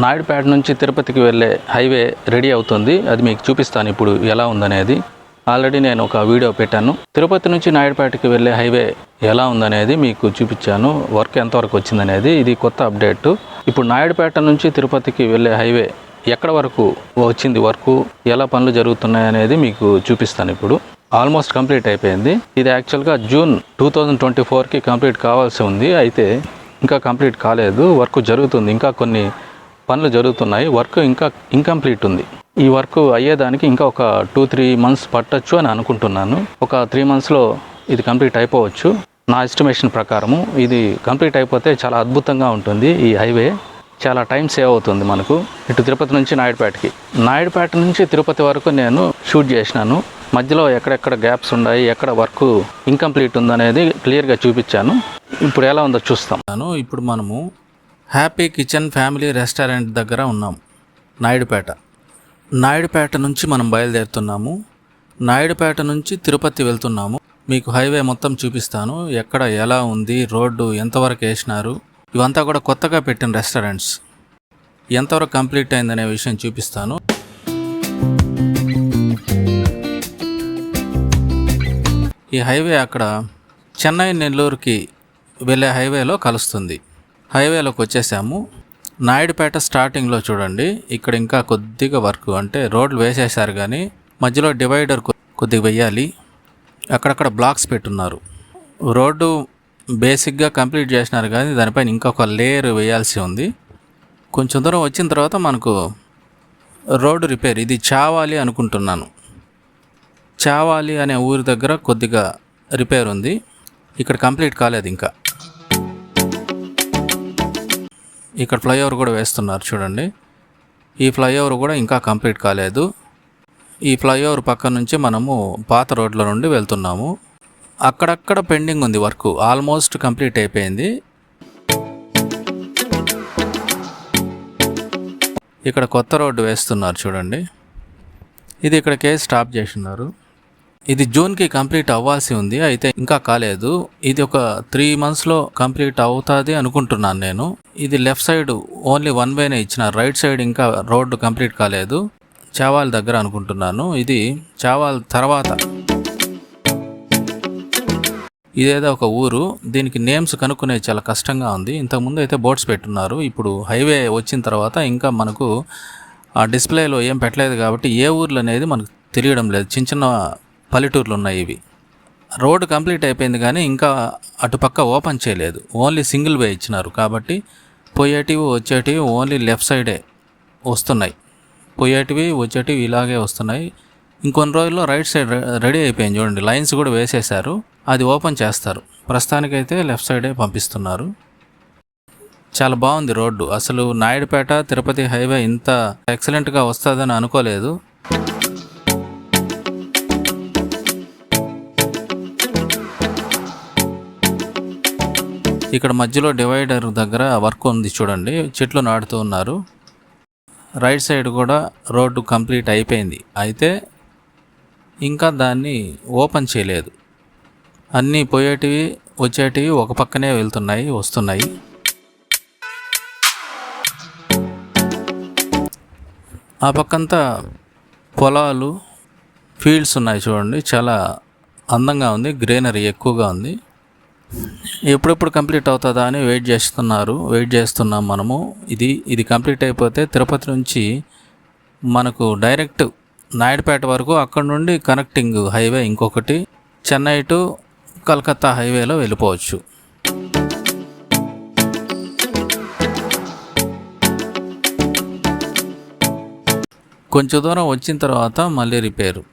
నాయుడుపేట నుంచి తిరుపతికి వెళ్ళే హైవే రెడీ అవుతుంది. అది మీకు చూపిస్తాను ఇప్పుడు ఎలా ఉందనేది. ఆల్రెడీ నేను ఒక వీడియో పెట్టాను. తిరుపతి నుంచి నాయుడుపేటకి వెళ్ళే హైవే ఎలా ఉందనేది మీకు చూపించాను. వర్క్ ఎంతవరకు వచ్చిందనేది. ఇది కొత్త అప్డేట్. ఇప్పుడు నాయుడుపేట నుంచి తిరుపతికి వెళ్ళే హైవే ఎక్కడ వరకు వచ్చింది వర్క్? ఎలా పనులు జరుగుతున్నాయి అనేది మీకు చూపిస్తాను ఇప్పుడు. ఆల్మోస్ట్ కంప్లీట్ అయిపోయింది. ఇది యాక్చువల్గా జూన్ టూ థౌజండ్ ట్వంటీ ఫోర్కి కంప్లీట్ కావాల్సి ఉంది. అయితే ఇంకా కంప్లీట్ కాలేదు. వర్క్ జరుగుతుంది. ఇంకా కొన్ని పనులు జరుగుతున్నాయి వర్క్ ఇంకా ఇంకంప్లీట్ ఉంది. ఈ వర్క్ అయ్యేదానికి ఇంకా ఒక టూ త్రీ మంత్స్ పట్టొచ్చు అని అనుకుంటున్నాను. ఒక త్రీ మంత్స్లో ఇది కంప్లీట్ అయిపోవచ్చు. నా ఎస్టిమేషన్ ప్రకారము ఇది కంప్లీట్ అయిపోతే చాలా అద్భుతంగా ఉంటుంది ఈ హైవే. చాలా టైం సేవ్ అవుతుంది మనకు. ఇటు తిరుపతి నుంచి నాయుడుపేటకి. నాయుడుపేట నుంచి తిరుపతి వరకు నేను షూట్ చేసినాను. మధ్యలో ఎక్కడెక్కడ గ్యాప్స్ ఉన్నాయి ఎక్కడ వర్క్ ఇన్కంప్లీట్ ఉందనేది క్లియర్గా చూపించాను. ఇప్పుడు ఎలా ఉందో చూస్తాం. ఇప్పుడు మనము హ్యాపీ కిచెన్ ఫ్యామిలీ రెస్టారెంట్ దగ్గర ఉన్నాం. నాయుడుపేట. నాయుడుపేట నుంచి మనం బయలుదేరుతున్నాము. నాయుడుపేట నుంచి తిరుపతి వెళ్తున్నాము. మీకు హైవే మొత్తం చూపిస్తాను. ఎక్కడ ఎలా ఉంది రోడ్డు ఎంతవరకు వేసినారు. ఇవంతా కూడా కొత్తగా పెట్టిన రెస్టారెంట్స్. ఎంతవరకు కంప్లీట్ అయిందనే విషయం చూపిస్తాను. ఈ హైవే అక్కడ చెన్నై నెల్లూరుకి వెళ్ళే హైవేలో కలుస్తుంది. హైవేలోకి వచ్చేసాము. నాయుడుపేట స్టార్టింగ్లో చూడండి. ఇక్కడ ఇంకా కొద్దిగా వర్క్ అంటే రోడ్లు వేసేసారు కానీ మధ్యలో డివైడర్ కొద్దిగా వెయ్యాలి. అక్కడక్కడ బ్లాక్స్ పెట్టున్నారు. రోడ్డు బేసిక్గా కంప్లీట్ చేసినారు కానీ దానిపైన ఇంకొక లేయర్ వేయాల్సి ఉంది. కొంచెం దూరం వచ్చిన తర్వాత మనకు రోడ్డు రిపేర్ ఇది చావాలి అనుకుంటున్నాను. చావాలి అనే ఊరి దగ్గర కొద్దిగా రిపేర్ ఉంది. ఇక్కడ కంప్లీట్ కాలేదు ఇంకా. ఇక్కడ ఫ్లైఓవర్ కూడా వేస్తున్నారు చూడండి. ఈ ఫ్లైఓవర్ కూడా ఇంకా కంప్లీట్ కాలేదు. ఈ ఫ్లైఓవర్ పక్క నుంచి మనము పాత రోడ్ల నుండి వెళ్తున్నాము. అక్కడక్కడ పెండింగ్ ఉంది వర్క్. ఆల్మోస్ట్ కంప్లీట్ అయిపోయింది. ఇక్కడ కొత్త రోడ్డు వేస్తున్నారు చూడండి. ఇది ఇక్కడ కేసు స్టాప్ చేస్తున్నారు ఇది జూన్కి కంప్లీట్ అవ్వాల్సి ఉంది. అయితే ఇంకా కాలేదు. ఇది ఒక త్రీ మంత్స్లో కంప్లీట్ అవుతుంది అనుకుంటున్నాను నేను. ఇది లెఫ్ట్ సైడ్ ఓన్లీ వన్ వేనే ఇచ్చిన రైట్ సైడ్ ఇంకా రోడ్డు కంప్లీట్ కాలేదు. చావాల్ దగ్గర అనుకుంటున్నాను. ఇది చావాల్ తర్వాత. ఇదేదో ఒక ఊరు. దీనికి నేమ్స్ కనుక్కునే చాలా కష్టంగా ఉంది. ఇంతకుముందు అయితే బోర్డ్స్ పెట్టున్నారు. ఇప్పుడు హైవే వచ్చిన తర్వాత ఇంకా మనకు ఆ డిస్ప్లేలో ఏం పెట్టలేదు కాబట్టి ఏ ఊర్లు అనేది మనకు తెలియడం లేదు. చిన్న చిన్న పల్లెటూర్లు ఉన్నాయి ఇవి. రోడ్ కంప్లీట్ అయిపోయింది కానీ ఇంకా అటుపక్క ఓపెన్ చేయలేదు. ఓన్లీ సింగిల్ వే ఇచ్చినారు కాబట్టి పోయేటివి వచ్చేటివి ఓన్లీ లెఫ్ట్ సైడే వస్తున్నాయి. పోయేటివి వచ్చేటివి ఇలాగే వస్తున్నాయి. ఇంకొన్ని రోజుల్లో రైట్ సైడ్ రెడీ అయిపోయింది చూడండి. లైన్స్ కూడా వేసేశారు. అది ఓపెన్ చేస్తారు. ప్రస్తుతానికైతే లెఫ్ట్ సైడే పంపిస్తున్నారు. చాలా బాగుంది రోడ్డు. అసలు నాయుడుపేట తిరుపతి హైవే ఇంత ఎక్సలెంట్గా వస్తుందని అనుకోలేదు. ఇక్కడ మధ్యలో డివైడర్ దగ్గర వర్క్ ఉంది చూడండి. చెట్లు నాటుతూ ఉన్నారు. రైట్ సైడ్ కూడా రోడ్డు కంప్లీట్ అయిపోయింది. అయితే ఇంకా దాన్ని ఓపెన్ చేయలేదు. అన్నీ పోయేటివి వచ్చేటివి ఒక పక్కనే వెళ్తున్నాయి వస్తున్నాయి. ఆ పక్కంతా పొలాలు ఫీల్డ్స్ ఉన్నాయి చూడండి. చాలా అందంగా ఉంది గ్రీనరీ ఎక్కువగా ఉంది. ఎప్పుడెప్పుడు కంప్లీట్ అవుతుందా అని వెయిట్ చేస్తున్నారు వెయిట్ చేస్తున్నాం మనము. ఇది ఇది కంప్లీట్ అయిపోతే తిరుపతి నుంచి మనకు డైరెక్ట్ నాయుడుపేట వరకు అక్కడ నుండి కనెక్టింగ్ హైవే ఇంకొకటి చెన్నై టు కలకత్తా హైవేలో వెళ్ళిపోవచ్చు. కొంచెం దూరం వచ్చిన తర్వాత మళ్ళీ రిపేరు.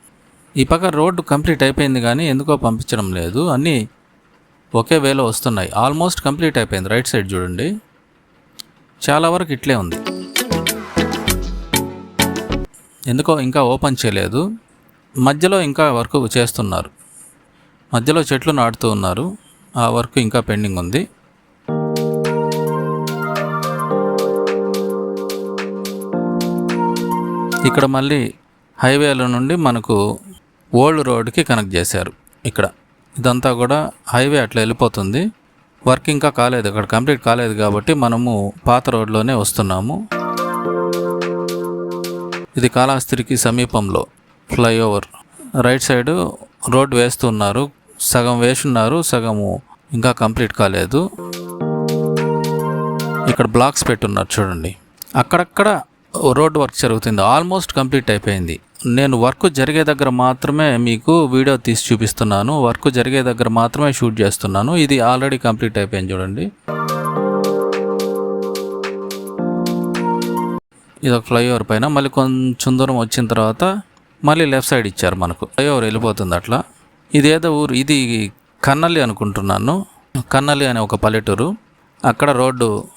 ఈ పక్క రోడ్డు కంప్లీట్ అయిపోయింది కానీ ఎందుకో పంపించడం లేదు. అన్నీ ఒకే వేలో వస్తున్నాయి. ఆల్మోస్ట్ కంప్లీట్ అయిపోయింది. రైట్ సైడ్ చూడండి. చాలా వరకు ఇట్లే ఉంది. ఎందుకో ఇంకా ఓపెన్ చేయలేదు. మధ్యలో ఇంకా వర్క్ చేస్తున్నారు. మధ్యలో చెట్లు నాటుతూ ఉన్నారు. ఆ వర్క్ ఇంకా పెండింగ్ ఉంది. ఇక్కడ మళ్ళీ హైవేల నుండి మనకు ఓల్డ్ రోడ్కి కనెక్ట్ చేశారు. ఇక్కడ. ఇదంతా కూడా హైవే అట్లా వెళ్ళిపోతుంది. వర్క్ ఇంకా కాలేదు అక్కడ కంప్లీట్ కాలేదు కాబట్టి మనము పాత రోడ్లోనే వస్తున్నాము. ఇది కాళహస్తికి సమీపంలో ఫ్లైఓవర్. రైట్ సైడ్ రోడ్ వేస్తున్నారు సగం వేస్తున్నారు సగము ఇంకా కంప్లీట్ కాలేదు. ఇక్కడ బ్లాక్స్ పెట్టున్నారు చూడండి. అక్కడక్కడ రోడ్ వర్క్ జరుగుతుంది ఆల్మోస్ట్ కంప్లీట్ అయిపోయింది. నేను వర్క్ జరిగే దగ్గర మాత్రమే మీకు వీడియో తీసి చూపిస్తున్నాను. వర్క్ జరిగే దగ్గర మాత్రమే షూట్ చేస్తున్నాను. ఇది ఆల్రెడీ కంప్లీట్ అయిపోయింది చూడండి. ఇది ఒక ఫ్లైఓవర్ పైన. మళ్ళీ కొంచెం దూరం వచ్చిన తర్వాత మళ్ళీ లెఫ్ట్ సైడ్ ఇచ్చారు మనకు. ఫ్లైఓవర్ వెళ్ళిపోతుంది అట్లా. ఇది ఏదో ఊరు. ఇది కన్నల్లి అనుకుంటున్నాను. కన్నల్లి అనే ఒక పల్లెటూరు. అక్కడ రోడ్డు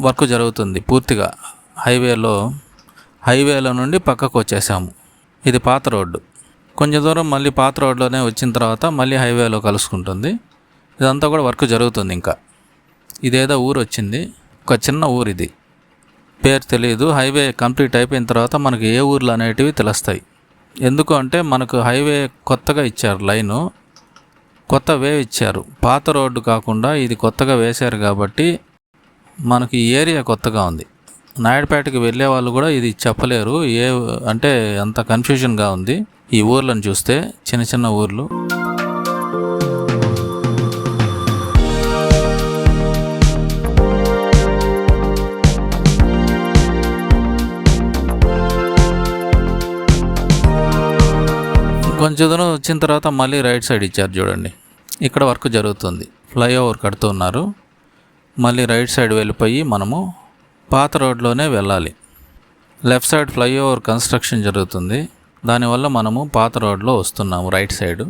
వర్క్ జరుగుతుంది పూర్తిగా. హైవేలో హైవేలో నుండి పక్కకు వచ్చేసాము. ఇది పాత రోడ్డు. కొంచెం దూరం మళ్ళీ పాత రోడ్లోనే వచ్చిన తర్వాత మళ్ళీ హైవేలో కలుసుకుంటుంది. ఇదంతా కూడా వర్క్ జరుగుతుంది ఇంకా. ఇదేదో ఊరు వచ్చింది. ఒక చిన్న ఊరు ఇది పేరు తెలియదు హైవే కంప్లీట్ అయిపోయిన తర్వాత మనకి ఏ ఊర్లు అనేటివి తెలుస్తాయి. ఎందుకు అంటే మనకు హైవే కొత్తగా ఇచ్చారు లైను. కొత్త వే ఇచ్చారు. పాత రోడ్డు కాకుండా ఇది కొత్తగా వేశారు కాబట్టి మనకి ఈ ఏరియా కొత్తగా ఉంది. నాయుడుపేటకి వెళ్ళే వాళ్ళు కూడా ఇది చెప్పలేరు. ఏ అంటే అంత కన్ఫ్యూజన్గా ఉంది. ఈ ఊర్లను చూస్తే చిన్న చిన్న ఊర్లు. కొంచెం దూరం వచ్చిన తర్వాత మళ్ళీ రైట్ సైడ్ ఇచ్చారు చూడండి. ఇక్కడ వర్క్ జరుగుతుంది. ఫ్లైఓవర్ కడుతున్నారు మళ్ళీ రైట్ సైడ్ వెళ్ళిపోయి మనము పాత రోడ్లోనే వెళ్ళాలి. లెఫ్ట్ సైడ్ ఫ్లైఓవర్ కన్స్ట్రక్షన్ జరుగుతుంది. దానివల్ల మనము పాత రోడ్లో వస్తున్నాము రైట్ సైడ్.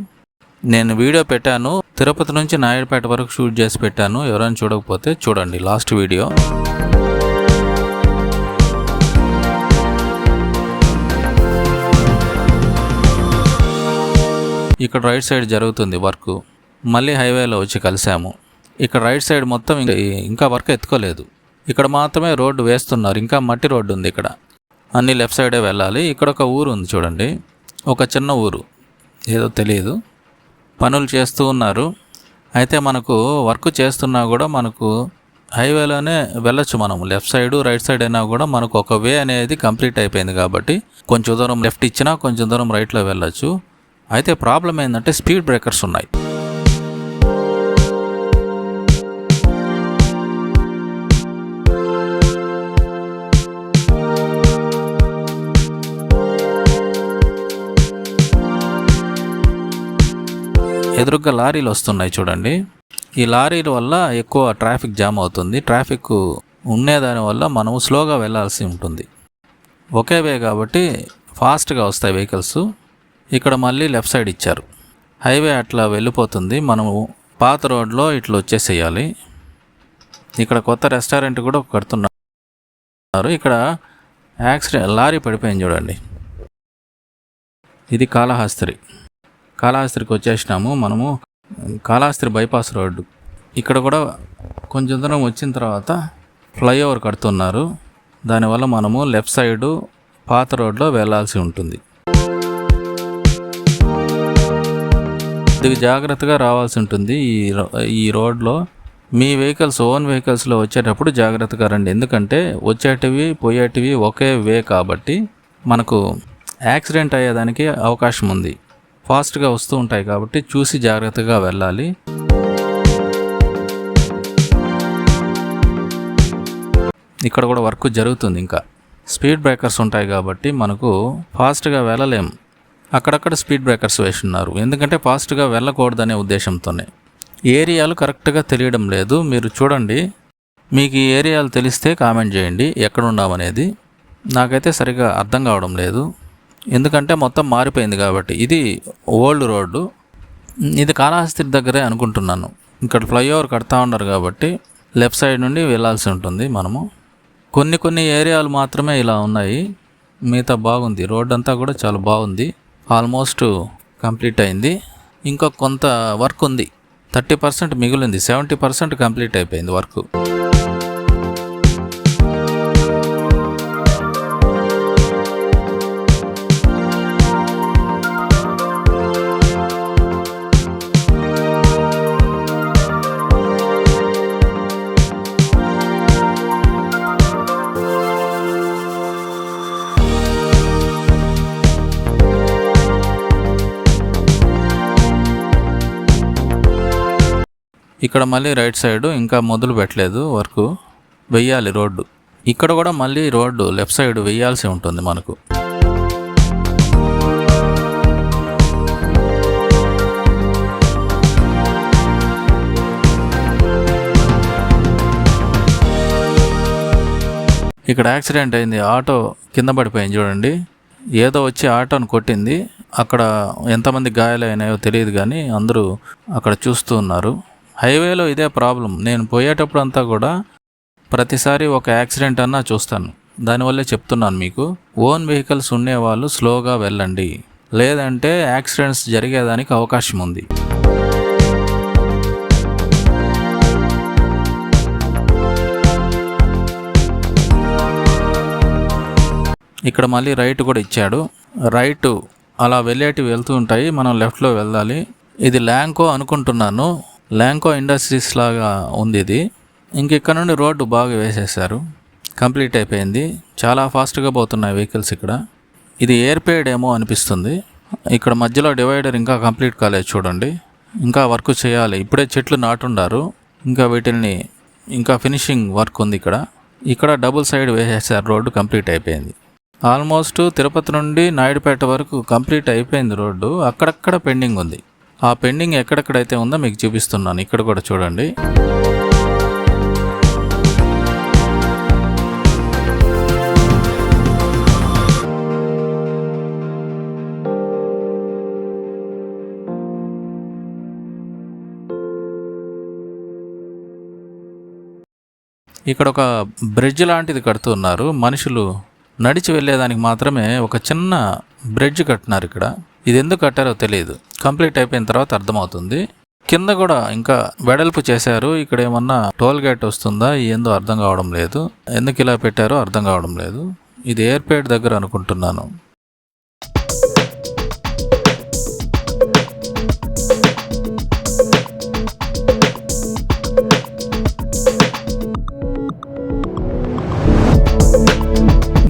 నేను వీడియో పెట్టాను. తిరుపతి నుంచి నాయుడుపేట వరకు షూట్ చేసి పెట్టాను. ఎవరైనా చూడకపోతే చూడండి లాస్ట్ వీడియో. ఇక్కడ రైట్ సైడ్ జరుగుతుంది వర్క్. మళ్ళీ హైవేలో వచ్చి కలిసాము. ఇక్కడ రైట్ సైడ్ మొత్తం ఇంకా వర్క్ ఎత్తుకోలేదు. ఇక్కడ మాత్రమే రోడ్డు వేస్తున్నారు. ఇంకా మట్టి రోడ్డు ఉంది ఇక్కడ. అన్ని లెఫ్ట్ సైడే వెళ్ళాలి. ఇక్కడ ఒక ఊరు ఉంది చూడండి. ఒక చిన్న ఊరు. ఏదో తెలియదు పనులు చేస్తూ ఉన్నారు. అయితే మనకు వర్క్ చేస్తున్నా కూడా మనకు హైవేలోనే వెళ్ళొచ్చు మనం లెఫ్ట్ సైడ్ రైట్ సైడ్ అయినా కూడా మనకు ఒక వే అనేది కంప్లీట్ అయిపోయింది కాబట్టి కొంచెం దూరం లెఫ్ట్ ఇచ్చినా కొంచెం దూరం రైట్లో వెళ్ళొచ్చు. అయితే ప్రాబ్లం ఏంటంటే స్పీడ్ బ్రేకర్స్ ఉన్నాయి. ఎదురుగా లారీలు వస్తున్నాయి చూడండి. ఈ లారీల వల్ల ఎక్కువ ట్రాఫిక్ జామ్ అవుతుంది. ట్రాఫిక్ ఉండేదాని వల్ల మనం స్లోగా వెళ్ళాల్సి ఉంటుంది. ఒకే వే కాబట్టి ఫాస్ట్గా వస్తాయి వెహికల్స్. ఇక్కడ మళ్ళీ లెఫ్ట్ సైడ్ ఇచ్చారు. హైవే అట్లా వెళ్ళిపోతుంది. మనము పాత రోడ్లో ఇట్లా వచ్చేసేయాలి. ఇక్కడ కొత్త రెస్టారెంట్ కూడా కడుతున్నారు. ఇక్కడ యాక్సిడెంట్ లారీ పడిపోయింది చూడండి. ఇది కాళహస్త్రి. కాళహస్త్రికి వచ్చేసినాము. మనము కాళహస్తి బైపాస్ రోడ్డు. ఇక్కడ కూడా కొంచెం దూరం వచ్చిన తర్వాత ఫ్లైఓవర్ కడుతున్నారు. దానివల్ల మనము లెఫ్ట్ సైడు పాత రోడ్లో వెళ్ళాల్సి ఉంటుంది. కొద్దిగా జాగ్రత్తగా రావాల్సి ఉంటుంది ఈ రో- ఈ రోడ్లో. మీ వెహికల్స్ ఓన్ వెహికల్స్లో వచ్చేటప్పుడు జాగ్రత్తగా రండి. ఎందుకంటే వచ్చేటివి పోయేటివి ఒకే వే కాబట్టి మనకు యాక్సిడెంట్ అయ్యేదానికి అవకాశం ఉంది. ఫాస్ట్గా వస్తూ ఉంటాయి కాబట్టి చూసి జాగ్రత్తగా వెళ్ళాలి. ఇక్కడ కూడా వర్క్ జరుగుతుంది ఇంకా. స్పీడ్ బ్రేకర్స్ ఉంటాయి కాబట్టి మనకు ఫాస్ట్గా వెళ్ళలేము అక్కడక్కడ స్పీడ్ బ్రేకర్స్ వేస్తున్నారు ఎందుకంటే ఫాస్ట్గా వెళ్ళకూడదనే ఉద్దేశంతోనే. ఏరియాలు కరెక్ట్గా తెలియడం లేదు. మీరు చూడండి. మీకు ఈ ఏరియాలు తెలిస్తే కామెంట్ చేయండి. ఎక్కడ ఉన్నామనేది నాకైతే సరిగా అర్థం కావడం లేదు. ఎందుకంటే మొత్తం మారిపోయింది కాబట్టి. ఇది ఓల్డ్ రోడ్డు. ఇది కాళహస్తి దగ్గరే అనుకుంటున్నాను. ఇక్కడ ఫ్లైఓవర్ కడతా ఉన్నారు కాబట్టి లెఫ్ట్ సైడ్ నుండి వెళ్ళాల్సి ఉంటుంది మనము. కొన్ని కొన్ని ఏరియాలు మాత్రమే ఇలా ఉన్నాయి. మిగతా బాగుంది. రోడ్ అంతా కూడా చాలా బాగుంది. ఆల్మోస్ట్ కంప్లీట్ అయింది. ఇంకా కొంత వర్క్ ఉంది. థర్టీ పర్సెంట్ మిగిలింది. సెవెంటీ పర్సెంట్ కంప్లీట్ అయిపోయింది వర్క్. ఇక్కడ మళ్ళీ రైట్ సైడ్ ఇంకా మొదలు పెట్టలేదు వర్క్. వెయ్యాలి రోడ్డు. ఇక్కడ కూడా మళ్ళీ రోడ్డు లెఫ్ట్ సైడ్ వెయ్యాల్సి ఉంటుంది మనకు. ఇక్కడ యాక్సిడెంట్ అయింది. ఆటో కింద పడిపోయింది చూడండి. ఏదో వచ్చి ఆటోను కొట్టింది. అక్కడ ఎంతమంది గాయాలైనాయో తెలియదు కానీ అందరూ అక్కడ చూస్తూ ఉన్నారు. హైవేలో ఇదే ప్రాబ్లం. నేను పోయేటప్పుడు అంతా కూడా ప్రతిసారి ఒక యాక్సిడెంట్ అన్నా చూస్తాను. దానివల్లే చెప్తున్నాను మీకు. ఓన్ వెహికల్స్ ఉండేవాళ్ళు స్లోగా వెళ్ళండి. లేదంటే యాక్సిడెంట్స్ జరిగేదానికి అవకాశం ఉంది. ఇక్కడ మళ్ళీ రైట్ కూడా ఇచ్చాడు. రైట్ అలా వెళ్ళేటివి వెళ్తూ ఉంటాయి. మనం లెఫ్ట్లో వెళ్ళాలి. ఇది ల్యాంకో అనుకుంటున్నాను. ల్యాంకో ఇండస్ట్రీస్ లాగా ఉంది ఇది. ఇంక ఇక్కడ నుండి రోడ్డు బాగా వేసేసారు కంప్లీట్ అయిపోయింది. చాలా ఫాస్ట్గా పోతున్నాయి వెహికల్స్ ఇక్కడ. ఇది ఎయిర్పేడ్ ఏమో అనిపిస్తుంది. ఇక్కడ మధ్యలో డివైడర్ ఇంకా కంప్లీట్ కాలేదు చూడండి. ఇంకా వర్క్ చేయాలి. ఇప్పుడే చెట్లు నాటుండారు ఇంకా వీటిని ఇంకా ఫినిషింగ్ వర్క్ ఉంది ఇక్కడ. ఇక్కడ డబుల్ సైడ్ వేసేసారు రోడ్డు కంప్లీట్ అయిపోయింది. ఆల్మోస్ట్ తిరుపతి నుండి నాయుడుపేట వరకు కంప్లీట్ అయిపోయింది రోడ్డు. అక్కడక్కడ పెండింగ్ ఉంది. ఆ పెండింగ్ ఎక్కడెక్కడైతే ఉందో మీకు చూపిస్తున్నాను. ఇక్కడ కూడా చూడండి. ఇక్కడ ఒక బ్రిడ్జ్ లాంటిది కడుతున్నారు మనుషులు నడిచి వెళ్ళేదానికి మాత్రమే ఒక చిన్న బ్రిడ్జ్ కట్టినారు ఇక్కడ. ఇది ఎందుకు కట్టారో తెలియదు కంప్లీట్ అయిపోయిన తర్వాత అర్థమవుతుంది. కింద కూడా ఇంకా వెడల్పు చేశారు. ఇక్కడ ఏమన్నా టోల్ గేట్ వస్తుందా? ఏందో అర్థం కావడం లేదు. ఎందుకు ఇలా పెట్టారో అర్థం కావడం లేదు. ఇది ఎయిర్పేట్ దగ్గర అనుకుంటున్నాను.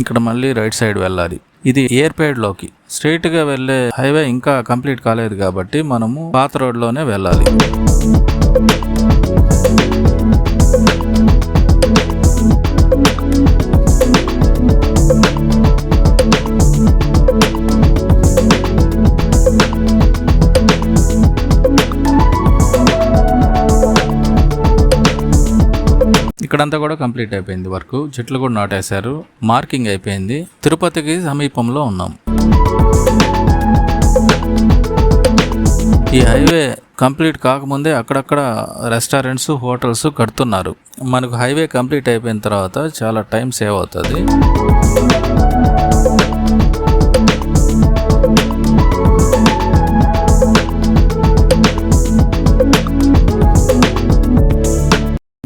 ఇక్కడ మళ్ళీ రైట్ సైడ్ వెళ్ళాలి. ఇది ఎయిర్పేడ్ లోకి స్ట్రైట్గా వెళ్ళే హైవే ఇంకా కంప్లీట్ కాలేదు కాబట్టి మనము పాత రోడ్లోనే వెళ్ళాలి. ఇక్కడంతా కూడా కంప్లీట్ అయిపోయింది వర్క్. చెట్లు కూడా నాటేశారు. మార్కింగ్ అయిపోయింది. తిరుపతికి సమీపంలో ఉన్నాం. ఈ హైవే కంప్లీట్ కాకముందే అక్కడక్కడ రెస్టారెంట్స్ హోటల్స్ కడుతున్నారు. మనకు హైవే కంప్లీట్ అయిపోయిన తర్వాత చాలా టైం సేవ్ అవుతుంది.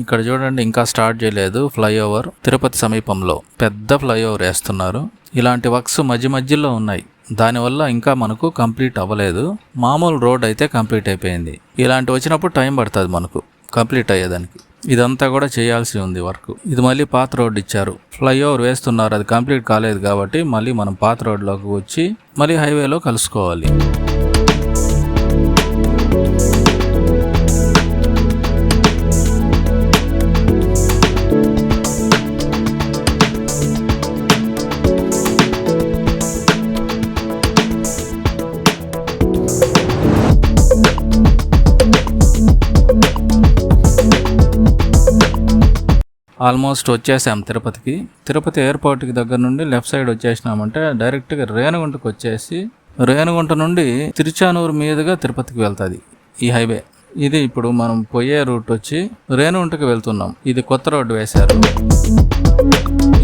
ఇక్కడ చూడండి ఇంకా స్టార్ట్ చేయలేదు ఫ్లైఓవర్ తిరుపతి సమీపంలో. పెద్ద ఫ్లైఓవర్ వేస్తున్నారు. ఇలాంటి వర్క్స్ మధ్య మధ్యలో ఉన్నాయి. దానివల్ల ఇంకా మనకు కంప్లీట్ అవ్వలేదు. మామూలు రోడ్ అయితే కంప్లీట్ అయిపోయింది. ఇలాంటి వచ్చినప్పుడు టైం పడుతుంది మనకు. కంప్లీట్ అయ్యేదానికి. ఇదంతా కూడా చేయాల్సి ఉంది వర్క్. ఇది మళ్ళీ పాత రోడ్ ఇచ్చారు. ఫ్లైఓవర్ వేస్తున్నారు. అది కంప్లీట్ కాలేదు కాబట్టి మళ్ళీ మనం పాత రోడ్లోకి వచ్చి మళ్ళీ హైవేలో కలుసుకోవాలి. ఆల్మోస్ట్ వచ్చేసాం తిరుపతికి. తిరుపతి ఎయిర్పోర్ట్కి దగ్గర నుండి లెఫ్ట్ సైడ్ వచ్చేసినామంటే డైరెక్ట్గా రేణుగుంటకు వచ్చేసి రేణుగుంట నుండి తిరుచానూరు మీదుగా తిరుపతికి వెళ్తుంది ఈ హైవే. ఇది ఇప్పుడు మనం పోయే రూట్ వచ్చి రేణుగుంటకి వెళ్తున్నాం. ఇది కొత్త రోడ్డు వేశారు.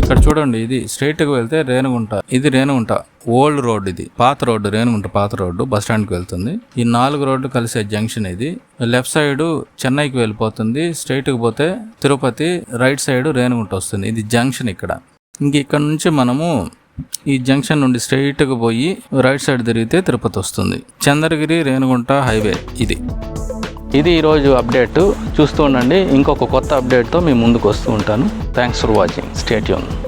ఇక్కడ చూడండి ఇది స్ట్రైట్గా వెళ్తే రేణుగుంట. ఇది రేణుగుంట. ఓల్డ్ రోడ్ ఇది. పాత రోడ్డు రేణుగుంట పాత రోడ్డు బస్ స్టాండ్కి వెళ్తుంది. ఈ నాలుగు రోడ్డు కలిసే జంక్షన్ ఇది. లెఫ్ట్ సైడ్ చెన్నైకి వెళ్ళిపోతుంది. స్ట్రైట్కి పోతే తిరుపతి రైట్ సైడ్ రేణుగుంట వస్తుంది. ఇది జంక్షన్ ఇక్కడ. ఇంక ఇక్కడ నుంచి మనము ఈ జంక్షన్ నుండి స్ట్రైట్ పోయి రైట్ సైడ్ తిరిగితే తిరుపతి వస్తుంది. చంద్రగిరి రేణుగుంట హైవే ఇది. ఇది ఈరోజు అప్డేట్. చూస్తూ ఉండండి. ఇంకొక కొత్త అప్డేట్తో మీ ముందుకు వస్తూ ఉంటాను. Thanks for watching state Yoon